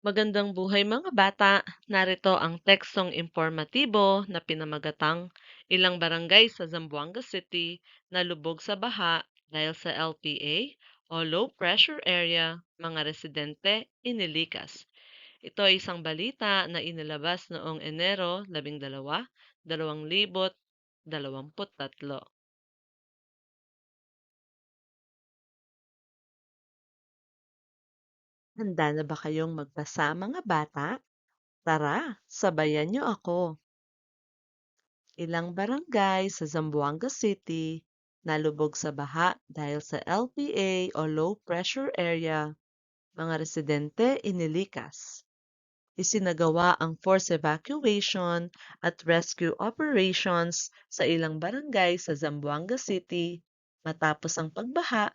Magandang buhay mga bata. Narito ang tekstong informatibo na pinamagatang ilang barangay sa Zamboanga City na lubog sa baha dahil sa LPA o low pressure area, mga residente inilikas. Ito ay isang balita na inilabas noong Enero 12, 2023. Handa na ba kayong magbasa mga bata? Tara, sabayan niyo ako. Ilang barangay sa Zamboanga City nalubog sa baha dahil sa LPA o low pressure area, mga residente inilikas. Isinagawa ang forced evacuation at rescue operations sa ilang barangay sa Zamboanga City matapos ang pagbaha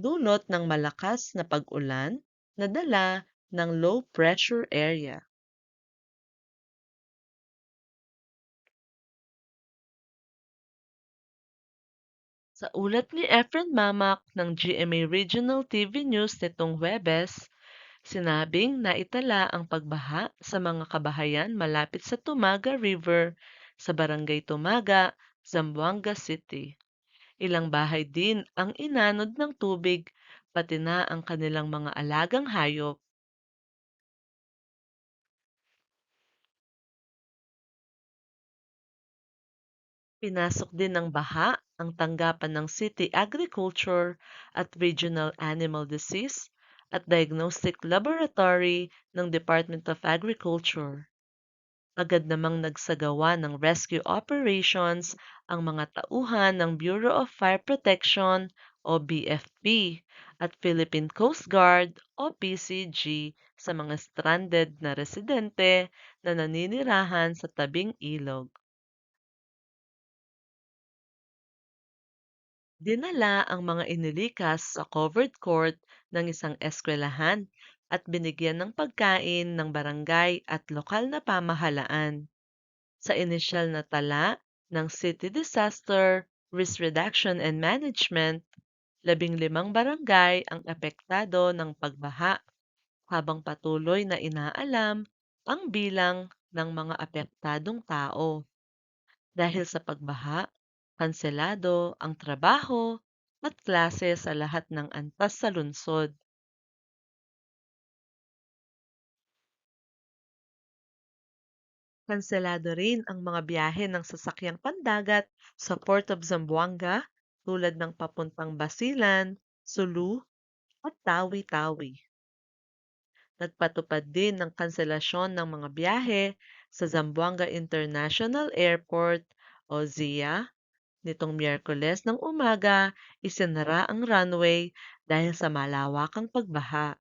dulot ng malakas na pag-ulan na dala ng low pressure area. Sa ulat ni Efren Mamak ng GMA Regional TV News nitong Huwebes, sinabing naitala ang pagbaha sa mga kabahayan malapit sa Tumaga River sa Barangay Tumaga, Zamboanga City. Ilang bahay din ang inanod ng tubig pati na ang kanilang mga alagang hayop. Pinasok din ng baha ang tanggapan ng City Agriculture at Regional Animal Disease at Diagnostic Laboratory ng Department of Agriculture. Agad namang nagsagawa ng rescue operations ang mga tauhan ng Bureau of Fire Protection o BFP at Philippine Coast Guard o PCG sa mga stranded na residente na naninirahan sa tabing ilog. Dinala ang mga inilikas sa covered court ng isang eskwelahan at binigyan ng pagkain ng barangay at lokal na pamahalaan. Sa inisyal na tala ng City Disaster Risk Reduction and Management, labing limang barangay ang apektado ng pagbaha habang patuloy na inaalam ang bilang ng mga apektadong tao. Dahil sa pagbaha, kanselado ang trabaho at klase sa lahat ng antas sa lungsod. Kanselado rin ang mga biyahe ng sasakyang pandagat sa Port of Zamboanga tulad ng papuntang Basilan, Sulu at Tawi-Tawi. Nagpatupad din ng kanselasyon ng mga biyahe sa Zamboanga International Airport o ZIA nitong Miyerkules ng umaga isinara ang runway dahil sa malawakang pagbaha.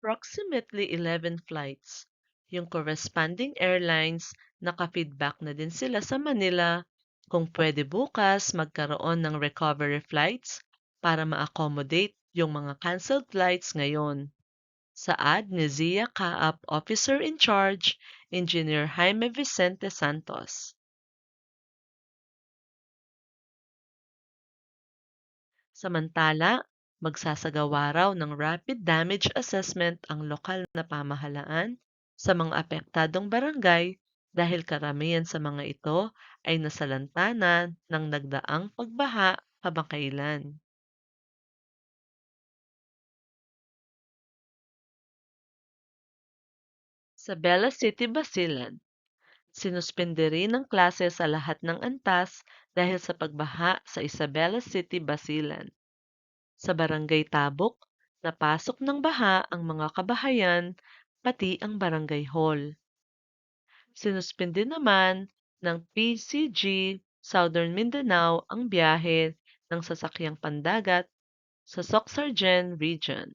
Approximately 11 flights. Yung corresponding airlines, naka-feedback na din sila sa Manila kung pwede bukas magkaroon ng recovery flights para ma-accommodate yung mga canceled flights ngayon. Saad ni Zia Kaap Officer in Charge, Engineer Jaime Vicente Santos. Samantala, magsasagawa raw ng rapid damage assessment ang lokal na pamahalaan sa mga apektadong barangay dahil karamihan sa mga ito ay nasalantana ng nagdaang pagbaha kamakailan. Sa Bella City, Basilan, sinuspende rin ang klase sa lahat ng antas dahil sa pagbaha sa Isabela City, Basilan. Sa Barangay Tabok, napasok ng baha ang mga kabahayan pati ang barangay hall. Sinuspende naman ng PCG Southern Mindanao ang biyahe ng sasakyang pandagat sa Soxargen Region.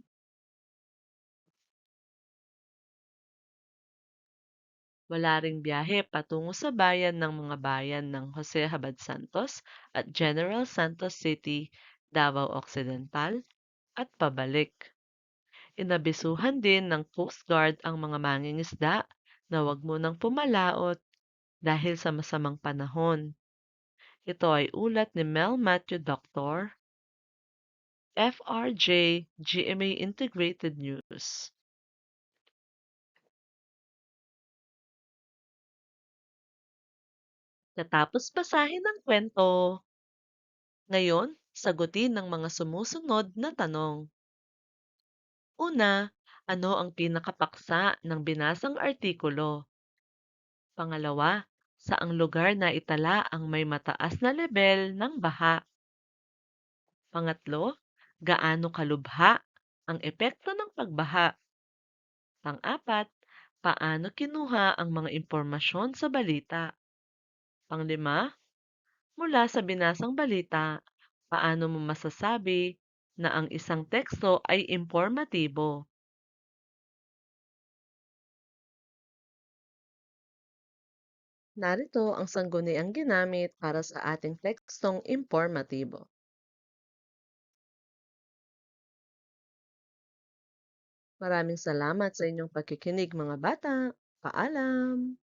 Wala ring biyahe patungo sa bayan ng mga bayan ng Jose Habad Santos at General Santos City, Davao Occidental at pabalik. Inabisuhan din ng Coast Guard ang mga mangingisda na huwag munang pumalaot dahil sa masamang panahon. Ito ay ulat ni Mel Matthew Doctor FRJ GMA Integrated News. Katapos basahin ang kwento, ngayon sagutin ng mga sumusunod na tanong. Una, ano ang pinakapaksa ng binasang artikulo? Pangalawa, saang lugar na itala ang may mataas na lebel ng baha? Pangatlo, gaano kalubha ang epekto ng pagbaha? Pang-apat, paano kinuha ang mga impormasyon sa balita? Panglima, mula sa binasang balita, paano mo masasabi na ang isang teksto ay impormatibo? Narito ang sangguniang ginamit para sa ating tekstong impormatibo. Maraming salamat sa inyong pakikinig mga bata. Paalam!